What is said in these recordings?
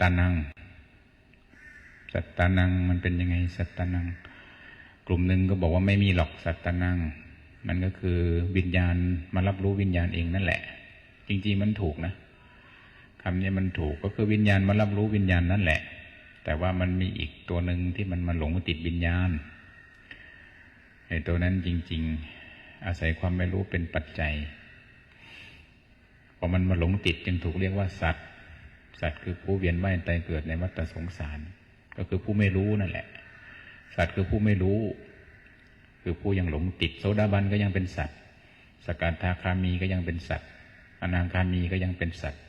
ตานัง สัตตานังมันเป็นยังไงสัตตานัง กลุ่มหนึ่งก็บอกว่าไม่มีหรอกสัตตานัง มันก็คือวิญญาณมารับรู้วิญญาณเองนั่นแหละ จริงๆมันถูกนะคำนี้มันถูกก็คือวิญญาณมารับรู้วิญญาณนั่นแหละ แต่ว่ามันมีอีกตัวหนึ่งที่มันมาหลงติดวิญญาณไอ้ตัวนั้นจริง ๆ อาศัยความไม่รู้เป็นปัจจัยพอมันมาหลงติดจึงถูกเรียกว่าสัตว์ สัตว์คือผู้เวียนว่ายตายเกิดในวัฏสงสาร ก็คือผู้ไม่รู้นั่นแหละ สัตว์คือผู้ไม่รู้ คือผู้ยังหลงติดโสดาบันก็ยังเป็นสัตว์ สกทาคามีก็ยังเป็นสัตว์อนาคามีก็ยังเป็นสัตว์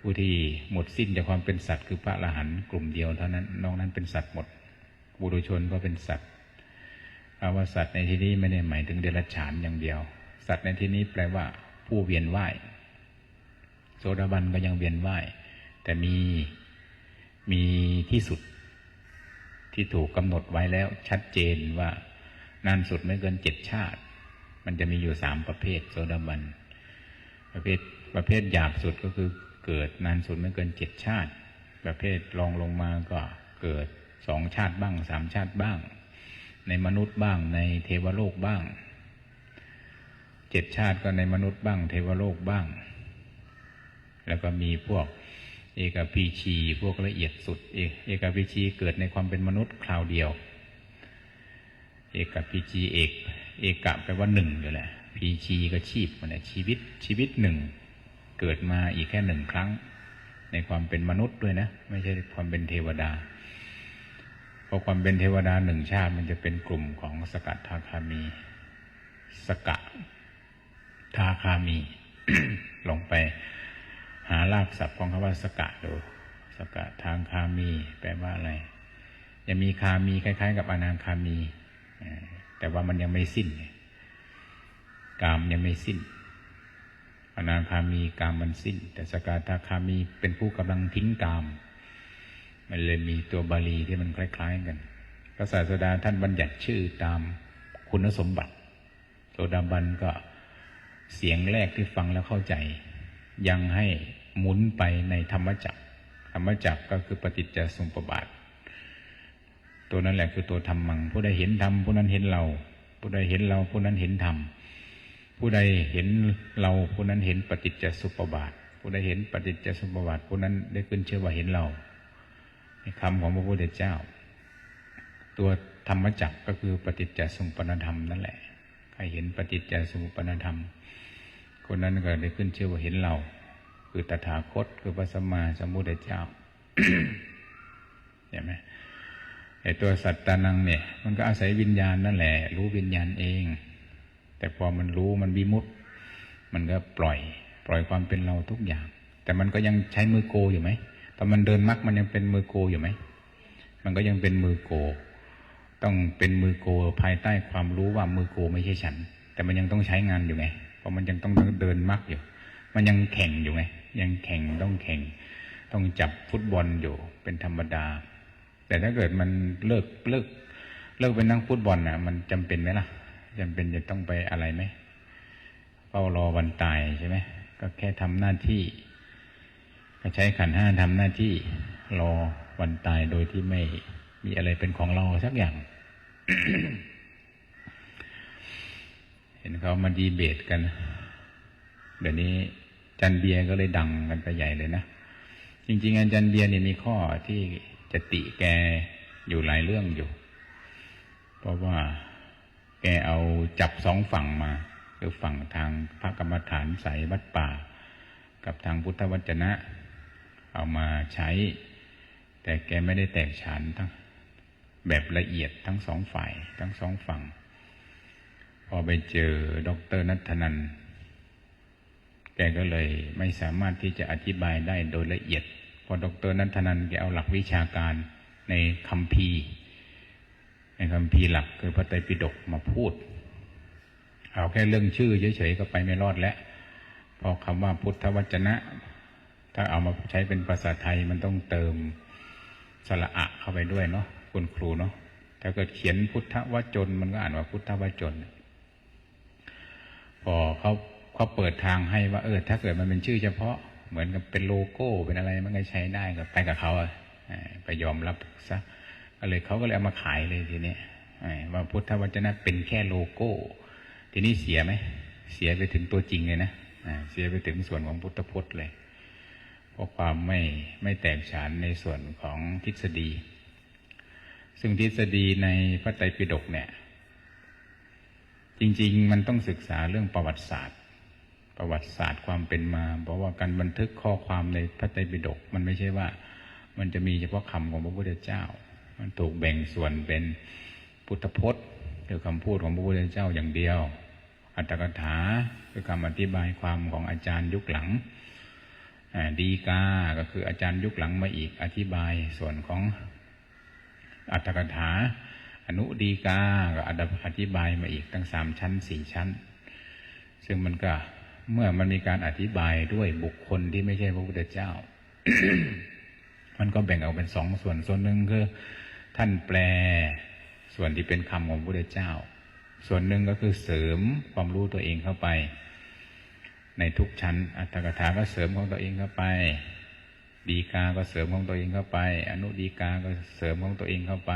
ผู้ที่หมดสิ้นจากความเป็นสัตว์คือพระอรหันต์กลุ่มเดียวเท่านั้นนอกนั้นเป็นสัตว์หมด บุรุชนก็เป็นสัตว์คำว่าสัตว์ในที่นี้ไม่ได้หมายถึงเดรัจฉานอย่างเดียว สัตว์ในที่นี้แปลว่าผู้เวียนว่าย โสดาบันก็ยังเวียนว่ายแต่มีมีที่สุดที่ถูกกำหนดไว้แล้ว ชัดเจนว่านานสุดไม่เกินเจ็ดชาติ มันจะมีอยู่สามประเภทโสดาบัน ประเภทประเภทหยาบสุดก็คือเกิดนานสุดไม่เกินเจ็ดชาติ ประเภทรองลงมาก็เกิดสองชาติบ้างสามชาติบ้าง ในมนุษย์บ้างในเทวโลกบ้างเจ็ดชาติก็ในมนุษย์บ้าง เทวโลกบ้าง แล้วก็มีพวกเอกพีชีพวกละเอียดสุดเอกเอกพีชีเกิดในความเป็นมนุษย์คราวเดียว เอกพีชีเอกเอกะแปลว่าหนึ่งอยู่แหละพีชีก็ชีพมันชีวิตชีวิตหนึ่งเกิดมาอีกแค่หนึ่งครั้ง ในความเป็นมนุษย์ด้วยนะ ไม่ใช่ความเป็นเทวดาเพราะความเป็นเทวดาหนึ่งชาติมันจะเป็นกลุ่มของสกัดทาคามี สกะทาคามี ลงไป หารากศัพท์ของคำว่าสกะดูสกะทางคามี แปลว่าอะไรยังมีคามีคล้าย ๆ กับอนาคามี แต่ว่ามันยังไม่สิ้นกามยังไม่สิ้น อนาคามีกามมันสิ้น แต่สกทาคามีเป็นผู้กำลังทิ้งกาม มันเลยมีตัวบาลีที่มันคล้าย ๆ กันพระศาสดาท่านบัญญัติชื่อตามคุณสมบัติโสดาบันก็เสียงแรกที่ฟังแล้วเข้าใจ ยังให้หมุนไปในธรรมจักรธรรมจักรก็คือปฏิจจสมุปบาท ตัวนั้นแหละคือตัวธรรมัง ผู้ใดเห็นธรรมผู้นั้นเห็นเรา ผู้ใดเห็นเราผู้นั้นเห็นธรรมผู้ใดเห็นเราผู้นั้นเห็นปฏิจจสมุปบาท ผู้ใดเห็นปฏิจจสมุปบาทผู้นั้นได้ขึ้นเชื่อว่าเห็นเราคำของพระพุทธเจ้า ตัวธรรมจักรก็คือปฏิจจสมุปนธรรมนั่นแหละใครเห็นปฏิจจสมุปนธรรม คนนั้นก็ได้ขึ้นเชื่อว่าเห็นเรา คือตถาคตคือพระสัมมาสัมพุทธเจ้าเห็นไหมไอ้ตัวสัตตานังเนี่ย มันก็อาศัยวิญญาณนั่นแหละ รู้วิญญาณเอง แต่พอมันรู้มันวิมุตมันก็ปล่อย ปล่อยความเป็นเราทุกอย่าง แต่มันก็ยังใช้มือโกอยู่ไหมตอนมันเดินมักมันยังเป็นมือโกอยู่ไหมมันก็ยังเป็นมือโก ต้องเป็นมือโกภายใต้ความรู้ว่ามือโกไม่ใช่ฉัน แต่มันยังต้องใช้งานอยู่ไง เพราะมันยังต้องเดินมักอยู่ มันยังแข่งอยู่ไง ยังแข่งต้องแข่ง ต้องจับฟุตบอลอยู่เป็นธรรมดา แต่ถ้าเกิดมันเลิกเลิกเลิกเป็นนักฟุตบอลนะมันจำเป็นไหมล่ะจำเป็นจะต้องไปอะไรไหมเฝ้ารอวันตายใช่ไหมก็แค่ทำหน้าที่ ก็ใช้ขันห้าทำหน้าที่ รอวันตายโดยที่ไม่มีอะไรเป็นของเราสักอย่าง เห็นเขามาดีเบตกัน เดี๋ยวนี้จันเบียก็เลยดังกันไปใหญ่เลยนะ จริง ๆอาจารย์เบียร์เนี่ยมีข้อที่จะติแกอยู่หลายเรื่องอยู่ เพราะว่าแกเอาจับสองฝั่งมาคือฝั่งทางพระกรรมฐานสายวัดป่า กับทางพุทธวจนะ เอามาใช้ แต่แกไม่ได้แตกฉานทั้งแบบละเอียดทั้งสองฝ่ายทั้งสองฝั่ง พอไปเจอดรนัทนันแกก็เลยไม่สามารถที่จะอธิบายได้โดยละเอียดพอดรนัทนันแกเอาหลักวิชาการในคำพีร์ในคำพีร์หลักคือพระไตรปิฎกมาพูด เอาแค่เรื่องชื่อเฉยๆก็ไปไม่รอดแล้วพอคำว่าพุทธวจนะ ถ้าเอามาใช้เป็นภาษาไทยมันต้องเติมสระอะเข้าไปด้วยเนาะคุณครูเนาะถ้าเกิดเขียนพุทธวจน มันก็อ่านว่าพุทธวจน พอเขาเขาเปิดทางให้ว่า เออ ถ้าเกิดมันเป็นชื่อเฉพาะเหมือนกับเป็นโลโก้เป็นอะไรมันก็ใช้ได้ก็ไปกับเขาอะไปยอมรับซะก็เลยเขาก็เลยเอามาขายเลยทีนี้ว่าพุทธวจนะเป็นแค่โลโก้ ทีนี้เสียไหมเสียไปถึงตัวจริงเลยนะเสียไปถึงส่วนของพุทธพจน์เลยเพราะความไม่ไม่แตกฉานในส่วนของทฤษฎี ซึ่งทฤษฎีในพระไตรปิฎกเนี่ย จริง ๆ มันต้องศึกษาเรื่องประวัติศาสตร์ ประวัติศาสตร์ความเป็นมา เพราะว่าการบันทึกข้อความในพระไตรปิฎกมันไม่ใช่ว่า มันจะมีเฉพาะคำของพระพุทธเจ้า มันถูกแบ่งส่วนเป็นพุทธพจน์คือคำพูดของพระพุทธเจ้าอย่างเดียว อัตถกถาคือคำอธิบายความของอาจารย์ยุคหลังดีกา ก็คืออาจารย์ยุคหลังมาอีกอธิบายส่วนของอัตถกถา อนุดีกาก็อธิบายมาอีกตั้งสามชั้นสี่ชั้น ซึ่งมันก็เมื่อมันมีการอธิบายด้วยบุคคลที่ไม่ใช่พระพุทธเจ้า มันก็แบ่งออกเป็นสองส่วนส่วนหนึ่งคือ ท่านแปลส่วนที่เป็นคำของพระพุทธเจ้า ส่วนหนึ่งก็คือเสริมความรู้ตัวเองเข้าไป ในทุกชั้น อัตถกถาก็เสริมของตัวเองเข้าไป ดีกาก็เสริมของตัวเองเข้าไป อนุดีกาก็เสริมของตัวเองเข้าไป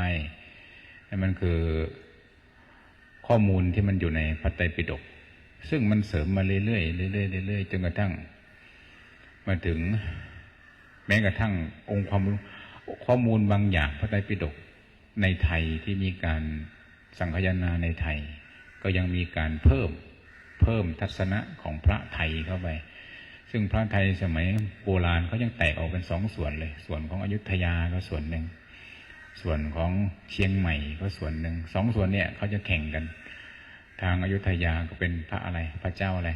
นั่นมันคือข้อมูลที่มันอยู่ในพระไตรปิฎกซึ่งมันเสริมมาเรื่อยๆเรื่อยๆเรื่อยๆจนกระทั่ง มาถึง แม้กระทั่งองค์ความรู้ข้อมูลบางอย่างพระไตรปิฎกในไทยที่มีการสังคายนาในไทย ก็ยังมีการเพิ่มเพิ่มทัศนะของพระไทยเข้าไป ซึ่งพระไทยสมัยโบราณเขายังแตกออกเป็นสองส่วนเลย ส่วนของอยุธยาก็ส่วนหนึ่ง ส่วนของเชียงใหม่ก็ส่วนหนึ่งสองส่วนเนี่ยเขาจะแข่งกัน ทางอายุธยาก็เป็นพระอะไร พระเจ้าอะไร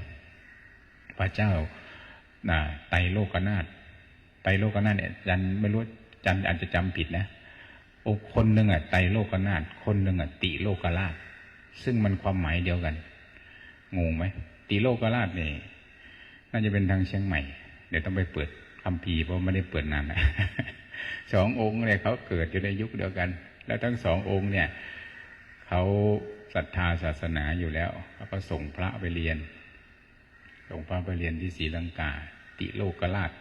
พระเจ้าน่ะไตโลกนาถไตโลกนาถเนี่ยจันไม่รู้จันอาจจะจำผิดนะโอคนหนึ่งอะไตโลกนาถคนหนึ่งอะติโลกราช ซึ่งมันความหมายเดียวกันงงไหมติโลกราชเนี่ยน่าจะเป็นทางเชียงใหม่ เดี๋ยวต้องไปเปิดคำพีร์เพราะไม่ได้เปิดนานนะ สององค์เนี่ยเขาเกิดอยู่ในยุคเดียวกัน แล้วทั้งสององค์เนี่ยเขาศรัทธาศาสนาอยู่แล้วเขาก็ส่งพระไปเรียน ส่งพระไปเรียนที่ศรีลังกา ติโลกราช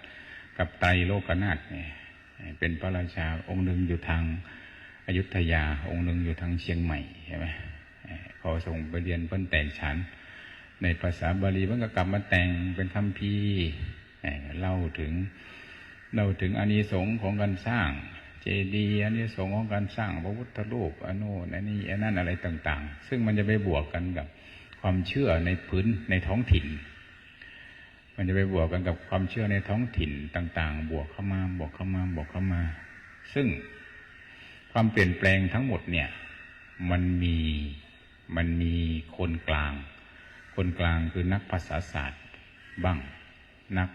กับไตรโลกนาถเนี่ยเป็นพระราชาองค์หนึ่งอยู่ทางอายุทยาองค์หนึ่งอยู่ทางเชียงใหม่ใช่ไหมขอส่งไปเรียนเพิ่นแต่งฉัน ในภาษาบาลีเพิ่นก็กลับมาแต่งเป็นคำพีเล่าถึง เล่าถึงอานิสงส์ของการสร้าง เจดีย์อานิสงส์ของการสร้างพระพุทธรูปอนุนันนี่อันนั้นอะไรต่าง ๆ ซึ่งมันจะไปบวกกันกับความเชื่อในพื้นในท้องถิ่น มันจะไปบวกกันกับความเชื่อในท้องถิ่นต่าง ๆ บวกเข้ามาบวกเข้ามาบวกเข้ามา ซึ่งความเปลี่ยนแปลงทั้งหมดเนี่ย มันมีมันมีคนกลาง คนกลางคือนักภาษาศาสตร์บ้าง นัก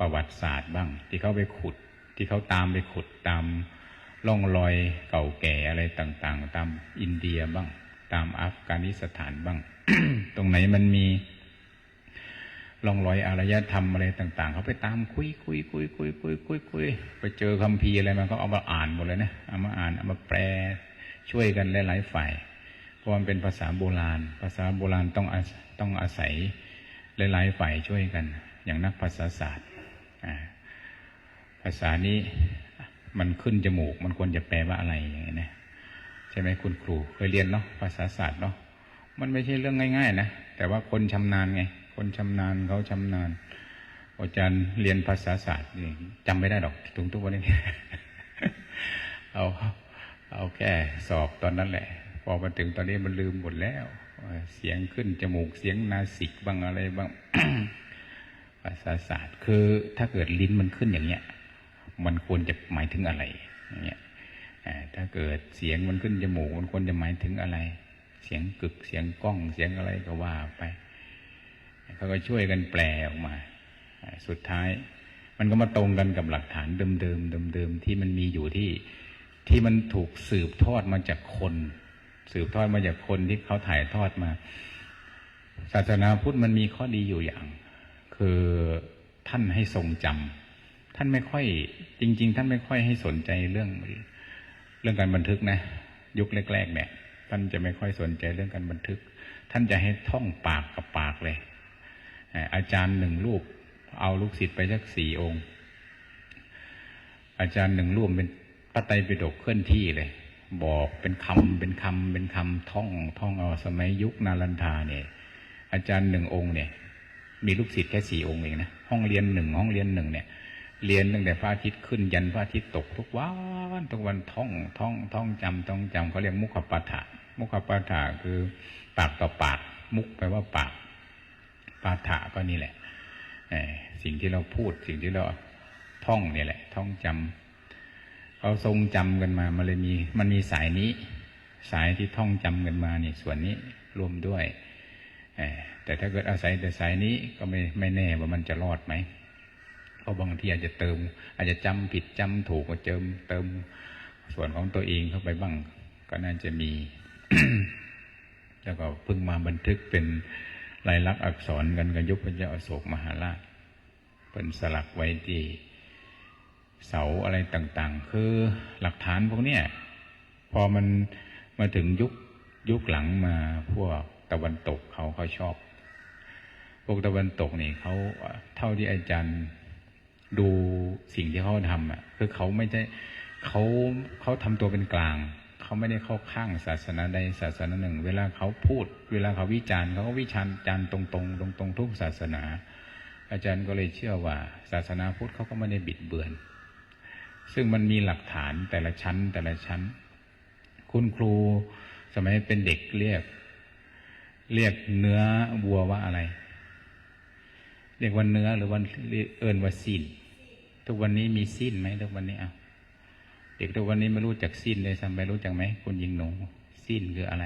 ประวัติศาสตร์บ้าง ที่เขาไปขุด ที่เขาตามไปขุดตามร่องรอยเก่าแก่อะไรต่าง ๆ ตามอินเดียบ้าง ตามอัฟกานิสถานบ้าง ตรงไหนมันมีร่องรอยอารยธรรมอะไรต่าง ๆ เขาไปตามคุยคุยคุยคุยคุยคุยคุยไปเจอคัมภีร์อะไรมันก็เอามาอ่านหมดเลยนะเอามาอ่านเอามาแปลช่วยกันหลายๆฝ่ายเพราะมันเป็นภาษาโบราณ ภาษาโบราณต้องต้องอาศัยหลายๆฝ่ายช่วยกัน อย่างนักภาษาศาสตร์ ภาษานี้มันขึ้นจมูก มันควรจะแปลว่าอะไรอย่างนี้นะใช่ไหมคุณครูเคยเรียนเนาะภาษาศาสตร์เนาะมันไม่ใช่เรื่องง่าย ๆ นะแต่ว่าคนชำนาญไง คนชำนาญเขาชำนาญ อาจารย์เรียนภาษาศาสตร์นี่จำไม่ได้หรอกถึงทุกวันนี้เอาเอาแค่สอบตอนนั้นแหละ พอมาถึงตอนนี้มันลืมหมดแล้ว เสียงขึ้นจมูกเสียงนาสิกบ้างอะไรบ้าง ภาษาศาสตร์ คือถ้าเกิดลิ้นมันขึ้นอย่างเงี้ย มันควรจะหมายถึงอะไรอย่างเงี้ยถ้าเกิดเสียงมันขึ้นจมูกมันควรจะหมายถึงอะไร เสียงกึกเสียงก้องเสียงอะไรก็ว่าไปเขาก็ช่วยกันแปลออกมา สุดท้าย มันก็มาตรงกันกับหลักฐานเดิมๆเดิมๆที่มันมีอยู่ที่ที่มันถูกสืบทอดมาจากคน สืบทอดมาจากคนที่เขาถ่ายทอดมา ศาสนาพุทธมันมีข้อดีอยู่อย่าง คือท่านให้ทรงจำท่านไม่ค่อย จริง ๆ ท่านไม่ค่อยให้สนใจเรื่อง เรื่องการบันทึกนะ ยุคแรกๆเนี่ยท่านจะไม่ค่อยสนใจเรื่องการบันทึก ท่านจะให้ท่องปากกับปากเลย อาจารย์หนึ่งรูป เอาลูกศิษย์ไปสักสี่องค์ อาจารย์หนึ่งร่วมเป็นพระไตรปิฎกเคลื่อนที่เลย บอกเป็นคำเป็นคำเป็นคำท่อง ท่องเอาสมัยยุคนาลันทาเนี่ย อาจารย์หนึ่งองค์เนี่ย มีลูกศิษย์แค่สี่องค์เองนะห้องเรียนหนึ่งห้องเรียนหนึ่งเนี่ย เรียนตั้งแต่พระอาทิตย์ขึ้นยันพระอาทิตย์ตกทุกวันทุกวันท่องท่องท่องจำท่องจำเขาเรียกมุขปาฐะมุขปาฐะคือปากต่อปาก มุกแปลว่าปากปาฐะก็นี่แหละสิ่งที่เราพูดสิ่งที่เราท่องเนี่ยแหละ ท่องจำเขาทรงจำกันมามันเลยมี มันมีสายนี้ สายที่ท่องจำกันมาเนี่ยส่วนนี้รวมด้วย แต่ถ้าเกิดอาศัยแต่สายนี้ก็ไม่ไม่แน่ว่ามันจะรอดไหมเพราะบางทีอาจจะเติม อาจจะจำผิดจำถูกก็เติมเติมส่วนของตัวเองเข้าไปบ้าง ก็น่าจะมี แล้วก็เพิ่งมาบันทึกเป็นลายลักษณ์อักษรกันกับยุคพระเจ้าอโศกมหาราชเป็นสลักไว้ที่เสาอะไรต่างๆ คือหลักฐานพวกเนี้ยพอมันมาถึงยุคยุคหลังมาพวก ตะวันตกเขาเขาชอบ พวกตะวันตกนี่เขาเท่าที่อาจารย์ดูสิ่งที่เขาทำอะคือเขาไม่ใช่เขาเขาทำตัวเป็นกลาง เขาไม่ได้เข้าข้างศาสนาใดศาสนาหนึ่ง เวลาเขาพูด เวลาเขาวิจารณ์เขาก็วิจารณ์จารย์ตรงๆตรงๆทุกศาสนา อาจารย์ก็เลยเชื่อว่า ศาสนาพุทธเขาก็ไม่ได้บิดเบือน ซึ่งมันมีหลักฐานแต่ละชั้นแต่ละชั้น คุณครูสมัยเป็นเด็กเรียก เรียกเนื้อวัวว่าอะไร เรียกว่าเนื้อหรือว่าเอินว่าสิ้นทุกวันนี้มีสิ้นไหมทุกวันนี้อะเด็กทุกวันนี้ไม่รู้จักสิ้นเลยซ้ำไปรู้จักไหมคุณยิงหนูสิ้นคืออะไร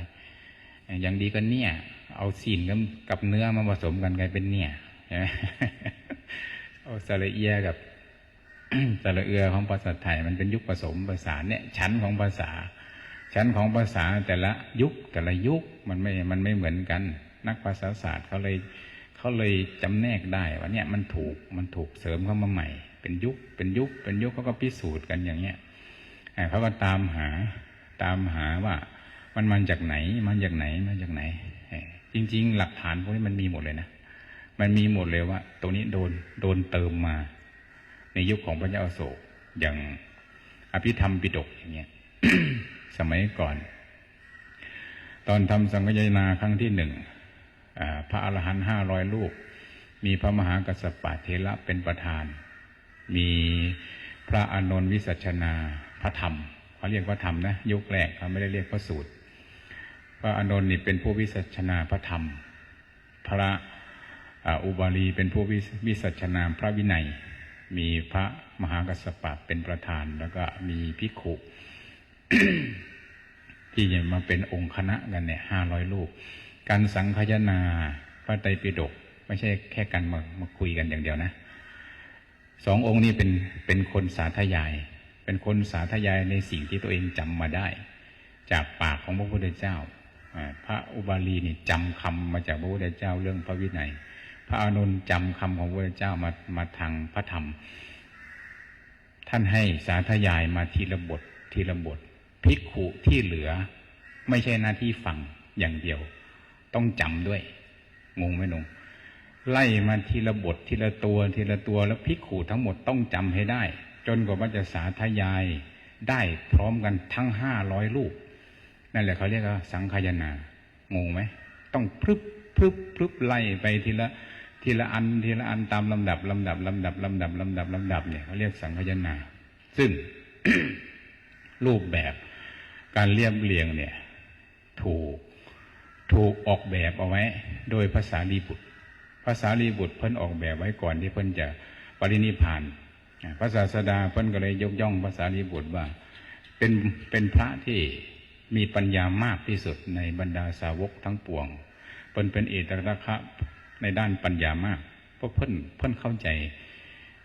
อย่างดีก็เนี่ย เอาสิ้นกับกับเนื้อมาผสมกันกลายเป็นเนี่ยใช่ไหมเอาสระเอียกับสระเอือของภาษาไทยมันเป็นยุคผสมภาษาเนี่ยชั้นของภาษา ชั้นของภาษาแต่ละยุคแต่ละยุคมันไม่ มันไม่เหมือนกัน นักภาษาศาสตร์เขาเลยเขาเลยจำแนกได้ว่าเนี่ยมันถูกมันถูกเสริมเข้ามาใหม่ เป็นยุคเป็นยุคเป็นยุคเขาก็พิสูจน์กันอย่างเงี้ยอ่าเขาก็ตามหาตามหาว่ามันมาจากไหนมาจากไหนมาจากไหนเอ่อจริง ๆ หลักฐานพวกนี้มันมีหมดเลยนะมันมีหมดเลยว่าตรงนี้โดนโดนเติมมา ในยุคของพระเจ้าอโศกอย่างอภิธรรมปิฎกอย่างเงี้ย สมัยก่อน ตอนทำสังฆยนาครั้งที่หนึ่งพระอรหันต์ห้าร้อยลูก มีพระมหากัสสปะเทระเป็นประธาน มีพระอานนท์วิสัชนาพระธรรมเขาเรียกว่าธรรมนะยุคแรกเขาไม่ได้เรียกพระสูตร พระอานนท์นี่เป็นผู้วิสัชนาพระธรรม พระอุบาลีเป็นผู้วิสัชนาพระวินัย มีพระมหากัสสปะเป็นประธาน แล้วก็มีภิขุ ที่จะมาเป็นองค์คณะกันเนี่ยห้าร้อยลูก การสังคายนาพระไตรปิฎกไม่ใช่แค่การมามาคุยกันอย่างเดียวนะสององค์นี้เป็นเป็นคนสาธยาย เป็นคนสาธยายในสิ่งที่ตัวเองจำมาได้ จากปากของพระพุทธเจ้าพระอุบาลีนี่จำคำมาจากพระพุทธเจ้าเรื่องพระวินัย พระอานนท์จำคำของพระพุทธเจ้ามามาทางพระธรรม ท่านให้สาธยายมาทีละบททีละบท ภิกขุที่เหลือ ไม่ใช่หน้าที่ฟังอย่างเดียว ต้องจำด้วย งงไหมนุงไล่มาทีละบททีละตัวทีละตัวแล้วภิกขุทั้งหมดต้องจำให้ได้ จนกว่ามันจะสาธยายได้พร้อมกันทั้งห้าร้อยลูก นั่นแหละเขาเรียกว่าสังขยนา งงไหม ต้องพรึบพรึบพรึบไล่ไปทีละทีละอันทีละอันตามลำดับลำดับลำดับลำดับลำดับลำดับเนี่ยเขาเรียกสังขยนา ซึ่งรูปแบบ การเรียบเรียงเนี่ย ถูกถูกออกแบบเอาไว้ โดยภาษาลีบุตรภาษาลีบุตรเพิ่นออกแบบไว้ก่อนที่เพิ่นจะปรินิพานอ่าพระศาสดาเพิ่นก็เลยยกย่องภาษาลีบุตรว่า เป็นเป็นพระที่มีปัญญามากที่สุดในบรรดาสาวกทั้งปวงเพิ่นเป็นเอตระคะในด้านปัญญามากเพราะเพิ่นเพิ่นเข้าใจ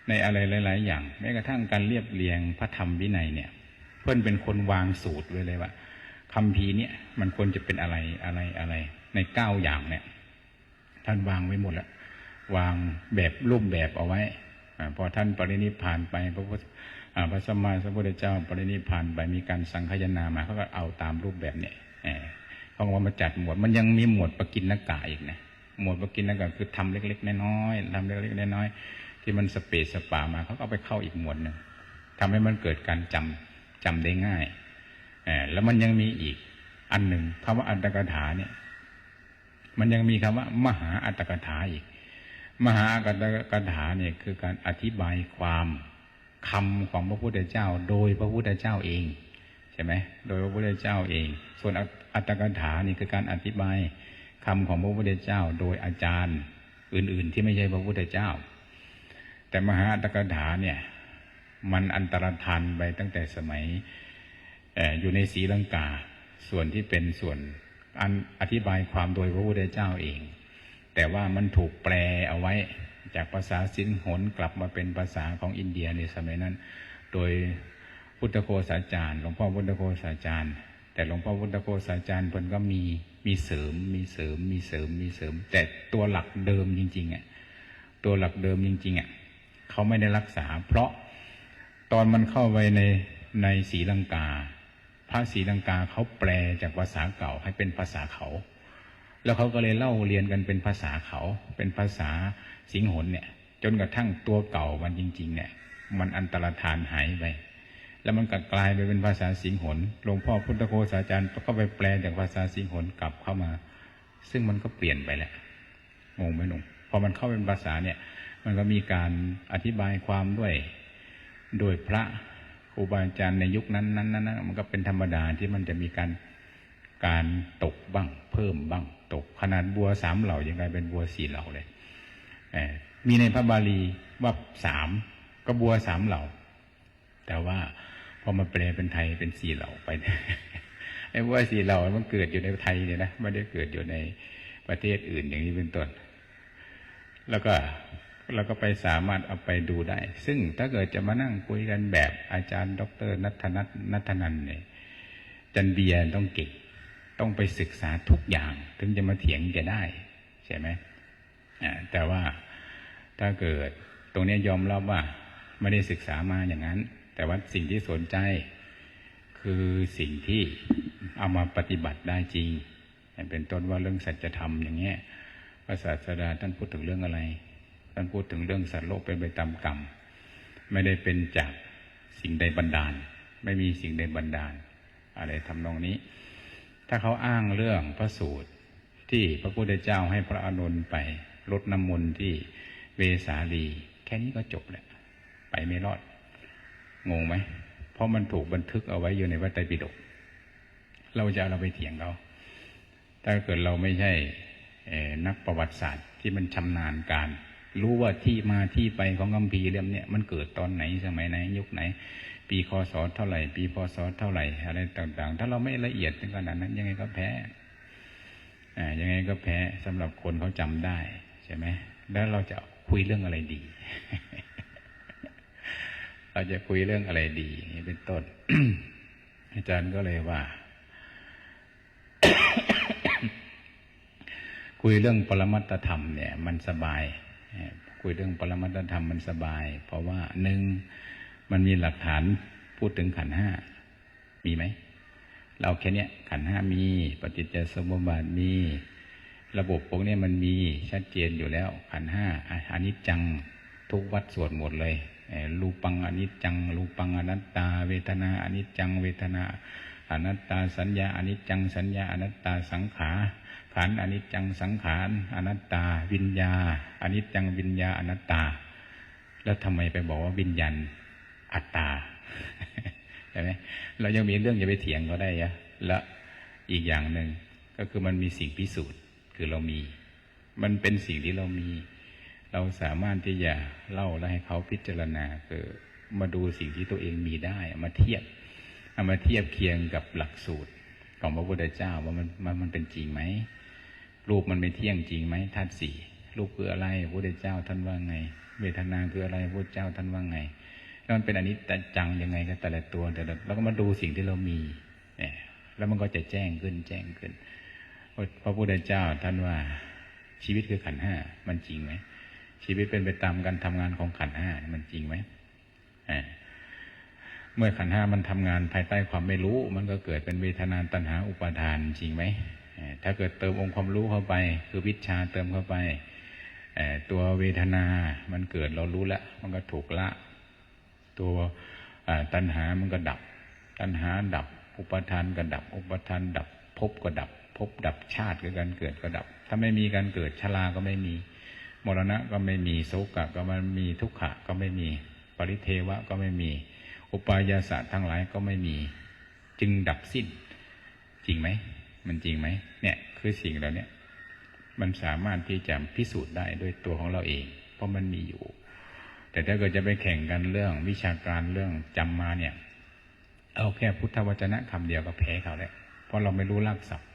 ในอะไรหลาย ๆ อย่าง แม้กระทั่งการเรียบเรียงพระธรรมวินัยเนี่ย เพิ่นเป็นคนวางสูตรไว้เลยว่าคำพีเนี่ยมันควรจะเป็นอะไรอะไรอะไร ในเก้าอย่างเนี่ย ท่านวางไว้หมดแล้ววางแบบรูปแบบเอาไว้อพอท่านปรินิพานไปพระพุทธอ่าพระสมมาสัมพุทธเจ้าปรินิพานไปมีการสังคายนามาเขาก็เอาตามรูปแบบเนี่ยเอ่อเขาก็มาจัดหมวด มันยังมีหมวดปกินนักะอีกนะหมวดปกินนักะคือทำเล็ก ๆ น้อยๆทำเล็กๆน้อยๆที่มันสเปซสปามาเขาก็เอาไปเข้าอีกหมวดหนึ่งทำให้มันเกิดการจำ จำได้ง่ายเออแล้วมันยังมีอีก อันหนึ่งคำว่าอัตถกถาเนี่ย มันยังมีคำว่า มหาอัตถกถาอีก มหาอัตถกถาเนี่ยคือการอธิบายความคำของพระพุทธเจ้า โดยพระพุทธเจ้าเองใช่ไหมโดยพระพุทธเจ้าเอง ส่วนอัตถกถานี่คือการอธิบายคำของพระพุทธเจ้า โดยอาจารย์อื่น ๆ ที่ไม่ใช่พระพุทธเจ้า แต่มหาอัตถกถาเนี่ย มันอันตรธานไปตั้งแต่สมัยออยู่ในศรีลังกา ส่วนที่เป็นส่วนอันอธิบายความโดยพระพุทธเจ้าเอง แต่ว่ามันถูกแปลเอาไว้จากภาษาสินหนกลับมาเป็นภาษาของอินเดียในสมัยนั้น โดยพุทธโคสาจารย์ หลวงพ่อพุทธโคสาจารย์ แต่หลวงพ่อพุทธโคสาจารย์เพิ่นก็มีมีเสริมมีเสริมมีเสริมมีเสริม แต่ตัวหลักเดิมจริงๆอะตัวหลักเดิมจริงๆอะเขาไม่ได้รักษา เพราะ ตอนมันเข้าไปในในศรีลังกา พระศรีลังกาเขาแปลจากภาษาเก่าให้เป็นภาษาเขา แล้วเขาก็เลยเล่าเรียนกันเป็นภาษาเขา เป็นภาษาสิงหนเนี่ย จนกระทั่งตัวเก่ามันจริง ๆ เนี่ย มันอันตรธานหายไป แล้วมันก็กลายไปเป็นภาษาสิงหนหลวงพ่อพุทธโฆษาจารย์ก็ไปแปลจากภาษาสิงหนกลับเข้ามา ซึ่งมันก็เปลี่ยนไปแหละงงไหมหนุ่มพอมันเข้าเป็นภาษาเนี่ย มันก็มีการอธิบายความด้วย โดยพระครูบาอาจารย์ในยุคนั้นนั้นนั้นมันก็เป็นธรรมดาที่มันจะมีการการตกบ้าง เพิ่มบ้าง ตกขนาดบัวสามเหล่ายังไงเป็นบัวสี่เหล่าเลยมีในพระบาลีว่าสามก็บัวสามเหล่า แต่ว่าพอมาแปลเป็นไทยเป็นสี่เหล่าไปไอ้บัวสี่เหล่ามันเกิดอยู่ในไทยเนี่ยนะไม่ได้เกิดอยู่ในประเทศอื่นอย่างนี้เป็นต้น แล้วก็ เราก็ไปสามารถเอาไปดูได้ ซึ่งถ้าเกิดจะมานั่งคุยกันแบบอาจารย์ ดรนัทนัทนัทนันเนี่ยจันเบียต้องเก่งต้องไปศึกษาทุกอย่าง ถึงจะมาเถียงจะได้ ใช่ไหมแต่ว่าถ้าเกิดตรงนี้ยอมรับว่าไม่ได้ศึกษามาอย่างนั้น แต่ว่าสิ่งที่สนใจ คือสิ่งที่เอามาปฏิบัติได้จริงเป็นต้นว่าเรื่องสัจธรรมอย่างเงี้ยพระศาสดาท่านพูดถึงเรื่องอะไร ท่านพูดถึงเรื่องสัตว์โลกเป็นไปตามกรรม ไม่ได้เป็นจากสิ่งใดบันดาล ไม่มีสิ่งใดบันดาล อะไรทำนองนี้ ถ้าเขาอ้างเรื่องพระสูตรที่พระพุทธเจ้าให้พระอานนท์ไปลดน้ำมนต์ที่เวสาลี แค่นี้ก็จบแหละไปไม่รอด งงไหม เพราะมันถูกบันทึกเอาไว้อยู่ในวัตไตรปิฎกเราจะเราไปเถียงเขาถ้าเกิดเราไม่ใช่นักประวัติศาสตร์ที่มันชำนาญการ รู้ว่าที่มาที่ไปของกัมพีเล่มนี้มันเกิดตอนไหนสมัยไหน ยุคไหน ปีคศเท่าไหร่ ปีพศเท่าไหร่ อะไรต่างๆ ถ้าเราไม่ละเอียดถึงขนาดนั้นยังไงก็แพ้ยังไงก็แพ้สำหรับคนเขาจำได้ใช่ไหมแล้วเราจะคุยเรื่องอะไรดี เราจะคุยเรื่องอะไรดีนี่เป็นต้น อาจารย์ก็เลยว่า คุยเรื่องปรมัตธรรมเนี่ย มันสบาย คุยเรื่องปรมัตธรรมมันสบาย เพราะว่าหนึ่งมันมีหลักฐานพูดถึงขันห้ามีไหม เราแค่นี้ขันห้ามี ปฏิจจสมุปบาทมี ระบบพวกนี้มันมีชัดเจนอยู่แล้ว ขันห้าอานิจจังทุกวัดสวดหมดเลยรูปังอนิจจังรูปังอนัตตา เวทนาอนิจจัง เวทนาอนัตตาสัญญาอนิจจังสัญญาอนัตตาสังขาร ขันอนิจจังสังขารอนัตตา วิญญาอนิจจังวิญญาอนัตตา แล้วทำไมไปบอกว่าวิญญาณอัตตาใช่ไหมเรายังมีเรื่องจะไปเถียงก็ได้ยะและอีกอย่างหนึ่งก็คือมันมีสิ่งพิสูจน์คือเรามี มันเป็นสิ่งที่เรามี เราสามารถที่จะเล่าและให้เขาพิจารณาคือมาดูสิ่งที่ตัวเองมีได้ มาเทียบเอามาเทียบเคียงกับหลักสูตร ของพระพุทธเจ้าว่ามันมันมันเป็นจริงไหมรูปมันไม่เที่ยงจริงไหมธาตุสี่รูปคืออะไรพระพุทธเจ้าท่านว่าไง เวทนาคืออะไรพระพุทธเจ้าท่านว่าไง แล้วมันเป็นอันิจจังยังไงก็แต่ละตัวแต่ละแล้วก็มาดูสิ่งที่เรามีเนี่ยแล้วมันก็จะแจ้งขึ้นแจ้งขึ้นพระพุทธเจ้าท่านว่าชีวิตคือขันห้ามันจริงไหมชีวิตเป็นไปตามการทำงานของขันห้ามันจริงไหม เมื่อขันห้ามันทำงานภายใต้ความไม่รู้ มันก็เกิดเป็นเวทนาตัณหาอุปาทานจริงไหมถ้าเกิดเติมองค์ความรู้เข้าไป คือวิชาเติมเข้าไปตัวเวทนา มันเกิดเรารู้แล้วมันก็ถูกละ ตัวตัณหามันก็ดับ ตัณหาดับ อุปทานก็ดับ อุปทานดับภพก็ดับภพดับชาติคือการเกิดก็ดับ ถ้าไม่มีการเกิดชราก็ไม่มี มรณะก็ไม่มีโศกะก็ไม่มีทุกขะก็ไม่มี ปริเทวะก็ไม่มี อุปายาสะทั้งหลายก็ไม่มี จึงดับสิ้น จริงไหม มันจริงไหม เนี่ย คือสิ่งเหล่านี้มันสามารถที่จะพิสูจน์ได้ด้วยตัวของเราเอง เพราะมันมีอยู่ แต่ถ้าเกิดจะไปแข่งกันเรื่องวิชาการเรื่องจำมาเนี่ย เอาแค่พุทธวจนะคำเดียวก็แพ้เขาแล้วเพราะเราไม่รู้รากศัพท์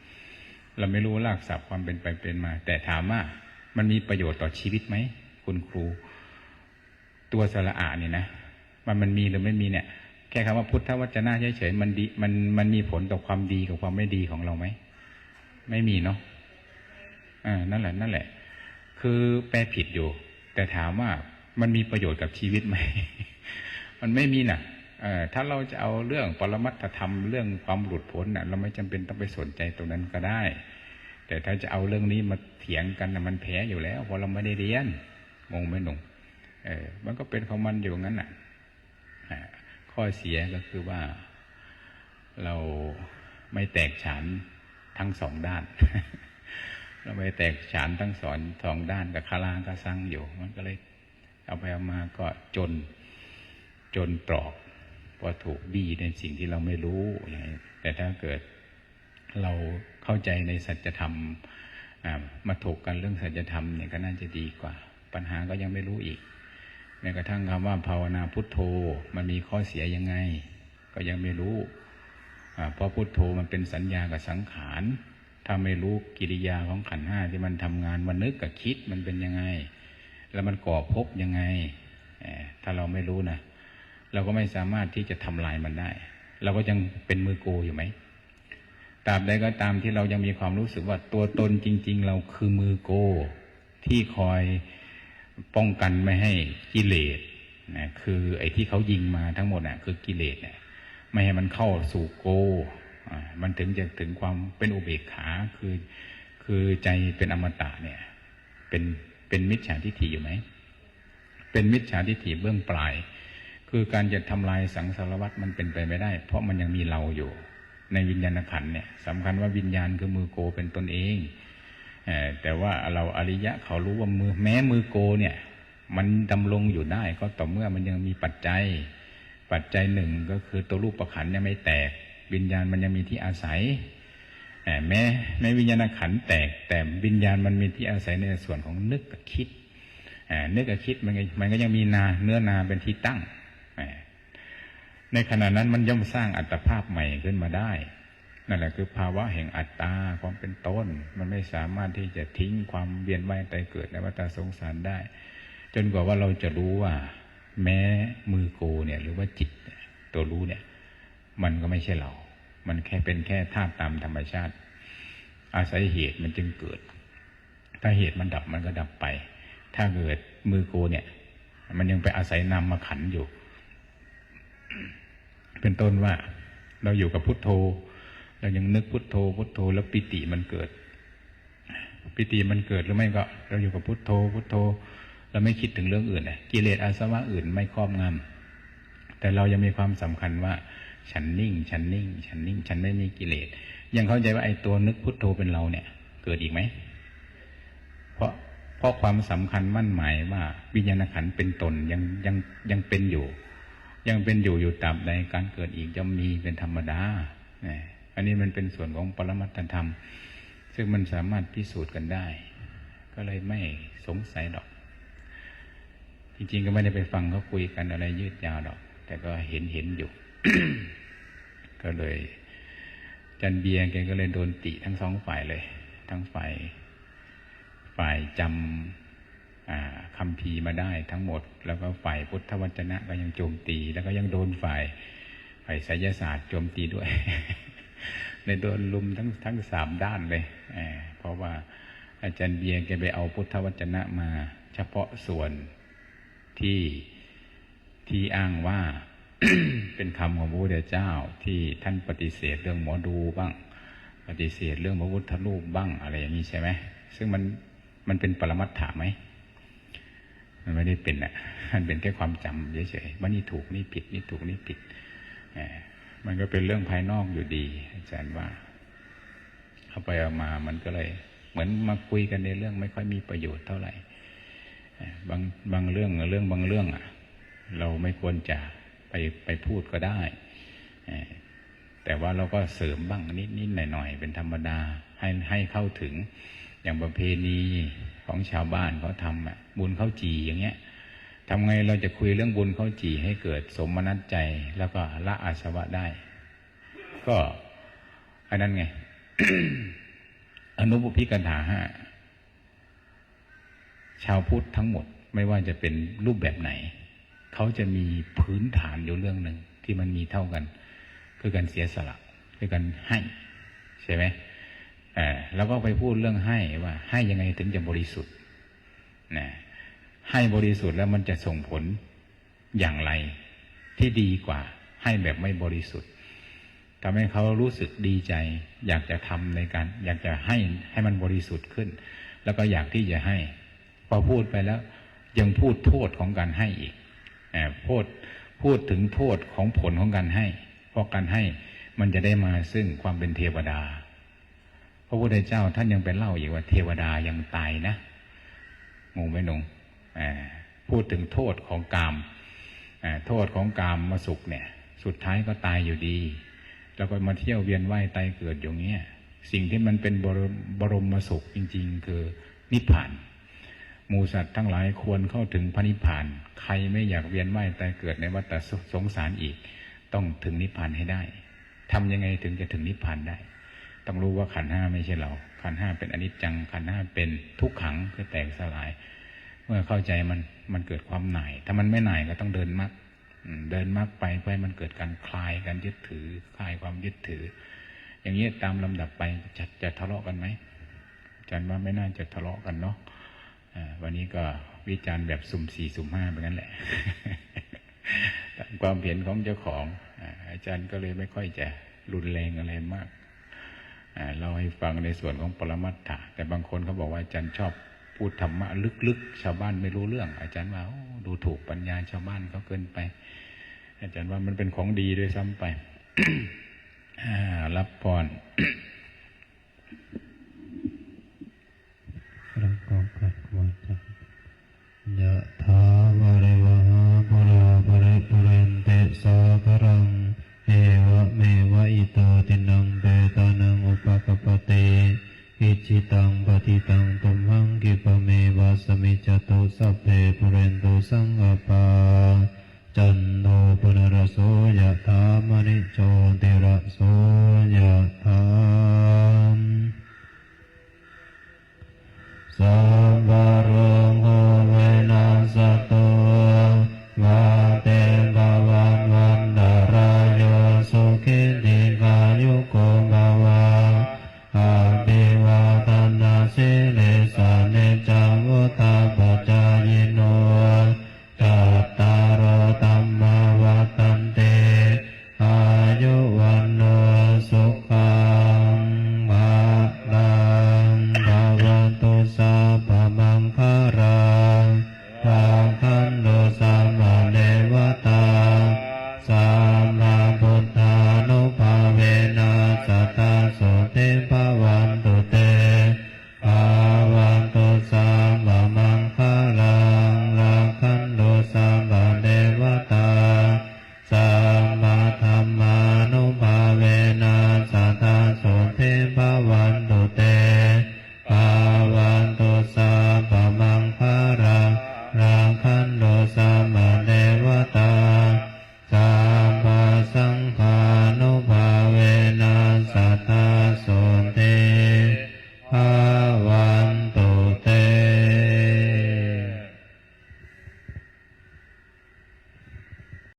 เราไม่รู้รากศัพท์ความเป็นไปเป็นมา แต่ถามว่ามันมีประโยชน์ต่อชีวิตไหมคุณครู ตัวสระอาเนี่ยนะ มันมันมีหรือไม่มีเนี่ย แค่คำว่าพุทธวจนะเฉยๆมันดีมันมันมีผลต่อความดีกับความไม่ดีของเราไหมไม่มีเนาะอ่านั่นแหละ นั่นแหละ คือแปลผิดอยู่ แต่ถามว่ามันมีประโยชน์กับชีวิตไหม มันไม่มีน่ะเออถ้าเราจะเอาเรื่องปรมัตถธรรมเรื่องความหลุดพ้นน่ะ เราไม่จำเป็นต้องไปสนใจตรงนั้นก็ได้ แต่ถ้าจะเอาเรื่องนี้มาเถียงกันน่ะมันแพ้อยู่แล้วเพราะเราไม่ได้เรียนงงไหมหนุ่มเออ มันก็เป็นของมันอยู่งั้นน่ะ ข้อเสียก็คือว่าเราไม่แตกฉานทั้งสองด้าน เราไม่แตกฉานทั้งสองสองด้านกับคาลางกระซังอยู่ มันก็เลยเอาไปเอามาก็จน จนตรอกพอถูกบี้ในสิ่งที่เราไม่รู้อะไรแต่ถ้าเกิดเราเข้าใจในสัจธรรมมาถกกันเรื่องสัจธรรมเนี่ยก็น่าจะดีกว่า ปัญหาก็ยังไม่รู้อีก แม้กระทั่งคำว่าภาวนาพุทโธ มันมีข้อเสียยังไง ก็ยังไม่รู้เพราะพุทโธมันเป็นสัญญากับสังขารถ้าไม่รู้กิริยาของขันธ์ห้าที่มันทำงานมันนึกกับคิดมันเป็นยังไง แล้วมันก่อภพยังไงถ้าเราไม่รู้นะเราก็ไม่สามารถที่จะทำลายมันได้ เราก็ยังเป็นมือโกอยู่ไหมตราบใดก็ตามที่เรายังมีความรู้สึกว่าตัวตนจริง ๆ เราคือมือโก ที่คอย ป้องกันไม่ให้กิเลสนะคือไอ้ที่เขายิงมาทั้งหมดน่ะ คือกิเลสเนี่ย ไม่ให้มันเข้าสู่โกมันถึงจะถึงความเป็นอุเบกขาคือคือใจเป็นอมตะเนี่ย เป็นเป็นมิจฉาทิฏฐิอยู่ไหมเป็นมิจฉาทิฏฐิเบื้องปลาย คือการจะทำลายสังสารวัตมันเป็นไปไม่ได้ เพราะมันยังมีเราอยู่ ในวิญญาณขันเนี่ยสำคัญว่าวิญญาณคือมือโกเป็นตนเอง แต่ว่าเราอริยะเขารู้ว่ามือแม้มือโกเนี่ย มันดำรงอยู่ได้ก็ต่อเมื่อมันยังมีปัจจัย ปัจจัยหนึ่งก็คือตัวรูปประขันธ์เนี่ยไม่แตก วิญญาณมันยังมีที่อาศัยแม้แม้วิญญาณขันแตก แต่วิญญาณมันมีที่อาศัยในส่วนของนึกกับคิดนึกกับคิดมันมันก็ยังมีนาเนื้อนาเป็นที่ตั้งในขณะนั้นมันย่อมสร้างอัตภาพใหม่ขึ้นมาได้ นั่นแหละคือภาวะแห่งอัตตาความเป็นต้น มันไม่สามารถที่จะทิ้งความเวียนว่ายตายเกิดในวัฏสงสารได้ จนกว่าว่าเราจะรู้ว่า แม้มือโกเนี่ย หรือว่าจิตตัวรู้เนี่ย มันก็ไม่ใช่เรา มันแค่เป็นแค่ธาตุตามธรรมชาติ อาศัยเหตุมันจึงเกิด ถ้าเหตุมันดับมันก็ดับไป ถ้าเกิดมือโกเนี่ย มันยังไปอาศัยนามมาขันอยู่ เป็นต้นว่า เราอยู่กับพุทโธ เรายังนึกพุทโธพุทโธแล้วปิติมันเกิด ปิติมันเกิดหรือไม่ก็ เราอยู่กับพุทโธพุทโธเราไม่คิดถึงเรื่องอื่นเลยกิเลสอาสวะอื่นไม่ครอบงำแต่เรายังมีความสำคัญว่า ฉันนิ่ง ฉันนิ่ง ฉันนิ่ง ฉันไม่มีกิเลสยังเข้าใจว่าไอ้ตัวนึกพุทโธเป็นเราเนี่ย เกิดอีกไหมเพราะเพราะความสำคัญมั่นหมายว่า วิญญาณขันเป็นตนยังยังยังเป็นอยู่ ยังเป็นอยู่อยู่ตาบใดการเกิดอีกจะมีเป็นธรรมดาเนี่ย อันนี้มันเป็นส่วนของปรมัตถธรรม ซึ่งมันสามารถพิสูจน์กันได้ ก็เลยไม่สงสัยดอก จริงๆก็ไม่ได้ไปฟังเขาคุยกันอะไรยืดยาวดอก แต่ก็เห็นเห็นอยู่ ก็เลย จันเบียร์แกก็เลยโดนติทั้งสองฝ่ายเลย ทั้งฝ่าย ฝ่ายจำคำพีมาได้ทั้งหมด แล้วก็ฝ่ายพุทธวจนะก็ยังโจมตี แล้วก็ยังโดนฝ่ายฝ่ายไสยศาสตร์โจมตีด้วย เลยโดนลุมทั้งทั้งสามด้านเลยเเพราะว่าอาจารย์เบียร์แกไปเอาพุทธวจนะมา เฉพาะส่วนที่ที่อ้างว่า เป็นคำของพระพุทธเจ้าที่ท่านปฏิเสธเรื่องหมอดูบ้าง ปฏิเสธเรื่องพระพุทธรูปบ้างอะไรอย่างนี้ใช่ไหมซึ่งมันมันเป็นปรมัตถะไหมมันไม่ได้เป็นอะ มันเป็นแค่ความจำเฉยๆว่านี่ถูกนี่ผิดนี่ถูกนี่ผิดอ่อ มันก็เป็นเรื่องภายนอกอยู่ดี อาจารย์ว่า เอาไปเอามามันก็เลย เหมือนมาคุยกันในเรื่องไม่ค่อยมีประโยชน์เท่าไหร่บางบางเรื่องเรื่องบางเรื่องอะ เราไม่ควรจะไปไปพูดก็ได้แต่ว่าเราก็เสริมบ้างนิดนิดหน่อยหน่อยๆเป็นธรรมดาให้ให้เข้าถึงอย่างประเพณีของชาวบ้านเขาทำอะบุญข้าวจีอย่างเงี้ย ทำไงเราจะคุยเรื่องบุญเข้าจีให้เกิดสมนัตใจ แล้วก็ละอาสวะได้ ก็อันนั้นไง อนุปพิกันถาห้าชาวพุทธทั้งหมดไม่ว่าจะเป็นรูปแบบไหน เขาจะมีพื้นฐานอยู่เรื่องหนึ่งที่มันมีเท่ากัน คือการเสียสละคือการให้ใช่ไหมแล้วก็ไปพูดเรื่องให้ว่าให้ยังไงถึงจะบริสุทธิ์นะ ให้บริสุทธิ์แล้วมันจะส่งผลอย่างไร ที่ดีกว่า ให้แบบไม่บริสุทธิ์ทำให้เขารู้สึกดีใจ อยากจะทำในการ อยากจะให้ให้มันบริสุทธิ์ขึ้น แล้วก็อยากที่จะให้ พอพูดไปแล้ว ยังพูดโทษของการให้อีกเออพูดพูดถึงโทษของผลของการให้ เพราะการให้มันจะได้มาซึ่งความเป็นเทวดา พระพุทธเจ้าท่านยังเป็นเล่าอีกว่าเทวดายังตายนะงงไหมหนงเอ่อ พูดถึงโทษของกามโทษของกามมาสุขเนี่ย สุดท้ายก็ตายอยู่ดี แล้วก็มาเที่ยวเวียนว่ายตายเกิดอย่างเงี้ยสิ่งที่มันเป็นบรมบรมสุขจริง ๆ คือนิพพานหมูสัตว์ทั้งหลายควรเข้าถึงพระนิพพาน ใครไม่อยากเวียนว่ายตายเกิดในวัฏสงสารอีก ต้องถึงนิพพานให้ได้ทำยังไงถึงจะถึงนิพพานได้ ต้องรู้ว่าขันห้าไม่ใช่เรา ขันห้าเป็นอนิจจัง ขันห้าเป็นทุกขังคือแตกสลาย เมื่อเข้าใจมันมันเกิดความหน่าย ถ้ามันไม่หน่ายก็ต้องเดินมรรคอืมเดินมรรคไปเพื่อให้มันเกิดการคลายการยึดถือ คลายความยึดถือ อย่างนี้ตามลำดับไปจะจะทะเลาะกันไหมอาจารย์ว่าไม่น่าจะทะเลาะกันเนาะวันนี้ก็วิจารณ์แบบสุ่มสี่สุ่มห้าแบบนั้นแหละตามความเห็นของเจ้าของอาจารย์ก็เลยไม่ค่อยจะรุนแรงอะไรมากอ่าเราให้ฟังในส่วนของปรมัตถะแต่บางคนเขาบอกว่าอาจารย์ชอบ พูดธรรมะลึกๆ ชาวบ้านไม่รู้เรื่อง อาจารย์ว่าดูถูกปัญญาชาวบ้านเขาเกินไป อาจารย์ว่ามันเป็นของดีด้วยซ้ำไปรับพร